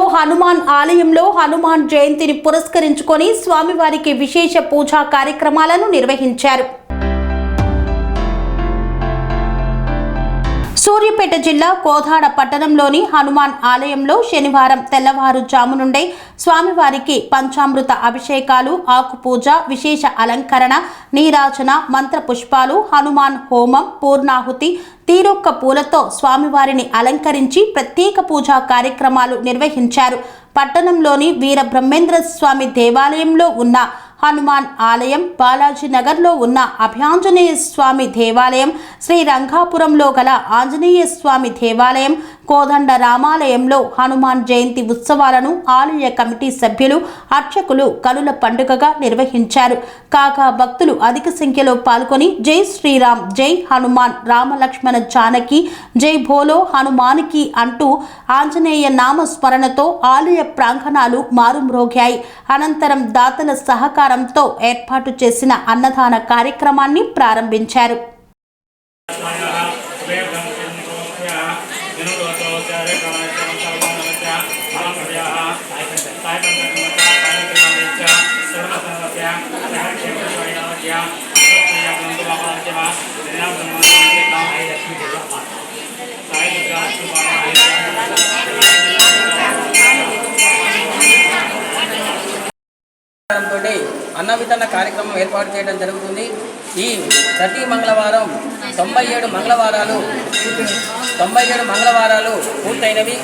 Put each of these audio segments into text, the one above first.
హనుమాన్ ఆలయంలో హనుమాన్ జయంతిని పురస్కరించుకొని స్వామివారికి విశేష పూజా కార్యక్రమాలను నిర్వహించారు. సూర్యాపేట జిల్లా కోదాడ పట్టణంలోని హనుమాన్ ఆలయంలో శనివారం తెల్లవారుజాము నుండే స్వామివారికి పంచామృత అభిషేకాలు ఆకుపూజ విశేష అలంకరణ నీరాజన మంత్ర పుష్పాలు హనుమాన్ హోమం పూర్ణాహుతి తీరొక్క పూలతో స్వామివారిని అలంకరించి ప్రత్యేక పూజా కార్యక్రమాలు నిర్వహించారు. పట్టణంలోని వీర బ్రహ్మేంద్ర స్వామి దేవాలయంలో ఉన్న హనుమాన్ ఆలయం బాలాజీ నగర్లో ఉన్న అభయాంజనేయ స్వామి దేవాలయం శ్రీ రంగాపురంలో గల ఆంజనేయ స్వామి దేవాలయం కోదండ రామాలయంలో హనుమాన్ జయంతి ఉత్సవాలను ఆలయ కమిటీ సభ్యులు అర్చకులు కనుల పండుగగా నిర్వహించారు. కాగా భక్తులు అధిక సంఖ్యలో పాల్గొని జై శ్రీరామ్ జై హనుమాన్ రామలక్ష్మణ జానకి జై భోలో హనుమానికి అంటూ ఆంజనేయ నామ స్మరణతో ఆలయ ప్రాంగణాలు మారుమ్రోగాయి. అనంతరం దాతల సహకార సహకారంతో ఏర్పాటు చేసిన అన్నదాన కార్యక్రమాన్ని ప్రారంభించారు. అన్న వితరణ కార్యక్రమం ఏర్పాటు చేయడం జరుగుతుంది. ఈ ప్రతి మంగళవారం తొంభై ఏడు మంగళవారాలు తొంభై ఏడు మంగళవారాలు పూర్తయినవి.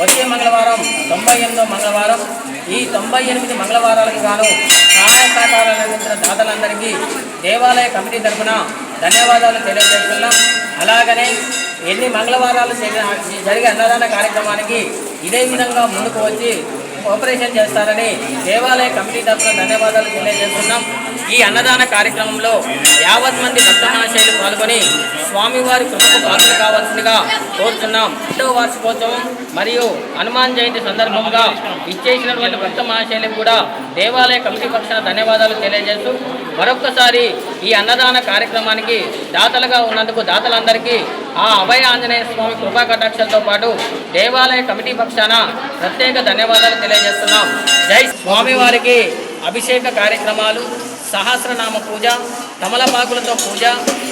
వచ్చే మంగళవారం తొంభై ఎనిమిదో మంగళవారం. ఈ తొంభై ఎనిమిది మంగళవారాలకు గాను సహాయ సహకారాలు అందించిన దాతలందరికీ దేవాలయ కమిటీ తరఫున ధన్యవాదాలు తెలియజేస్తున్నాం. అలాగనే ఎన్ని మంగళవారాలు జరిగే అన్నదాన కార్యక్రమానికి ఇదే విధంగా ముందుకు వచ్చి కోఆపరేషన్ చేస్తారని దేవాలయ కమిటీ తరఫున ధన్యవాదాలు తెలియజేస్తున్నాం. ఈ అన్నదాన కార్యక్రమంలో యావత్ మంది భక్తమహాశైలు పాల్గొని స్వామివారి కృపకు పాత్ర కావాల్సిందిగా కోరుతున్నాం. రెండవ వార్షికోత్సవం మరియు హనుమాన్ జయంతి సందర్భంగా ఇచ్చేసినటువంటి భక్త మహాశైలకు కూడా దేవాలయ కమిటీ పక్షాన ధన్యవాదాలు తెలియజేస్తూ మరొక్కసారి ఈ అన్నదాన కార్యక్రమానికి దాతలుగా ఉన్నందుకు దాతలందరికీ ఆ అభయ ఆంజనేయ స్వామి కృపా కటాక్షలతో పాటు దేవాలయ కమిటీ పక్షాన ప్రత్యేక ధన్యవాదాలు తెలియజేస్తున్నాం. జై స్వామివారికి అభిషేక కార్యక్రమాలు సహస్రనామ పూజ తమలపాకులతో పూజ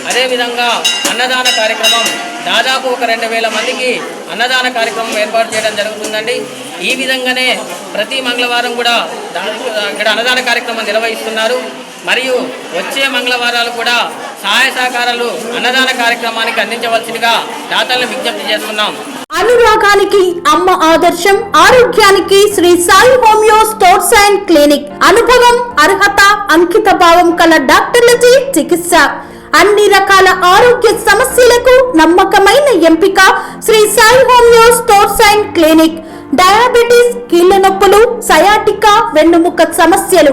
అదేవిధంగా అన్నదాన కార్యక్రమం. దాదాపు ఒక రెండు వేల మందికి అన్నదాన కార్యక్రమం ఏర్పాటు చేయడం జరుగుతుందండి. ఈ విధంగానే ప్రతి మంగళవారం కూడా ఇక్కడ అన్నదాన కార్యక్రమం నిర్వహిస్తున్నారు. మరియు వచ్చే మంగళవారాలు కూడా సహాయ సహకారాలు అన్నదాన కార్యక్రమానికి అందించవలసిందిగా దాతలను విజ్ఞప్తి చేస్తున్నాం. అనురాగానికి అమ్మ ఆదర్శం ఆరోగ్యానికి Shri Sai homeo stores and clinic. అనుభవం అర్హత అంకిత భావం కల డాక్టర్లచే చికిత్స. అన్ని రకాల ఆరోగ్య సమస్యలకు నమ్మకమైన ఎంపిక Shri Sai homeo stores and clinic. Diabetes కీళ్ళ నొప్పులు సయాటికా వెన్నుముక సమస్యలు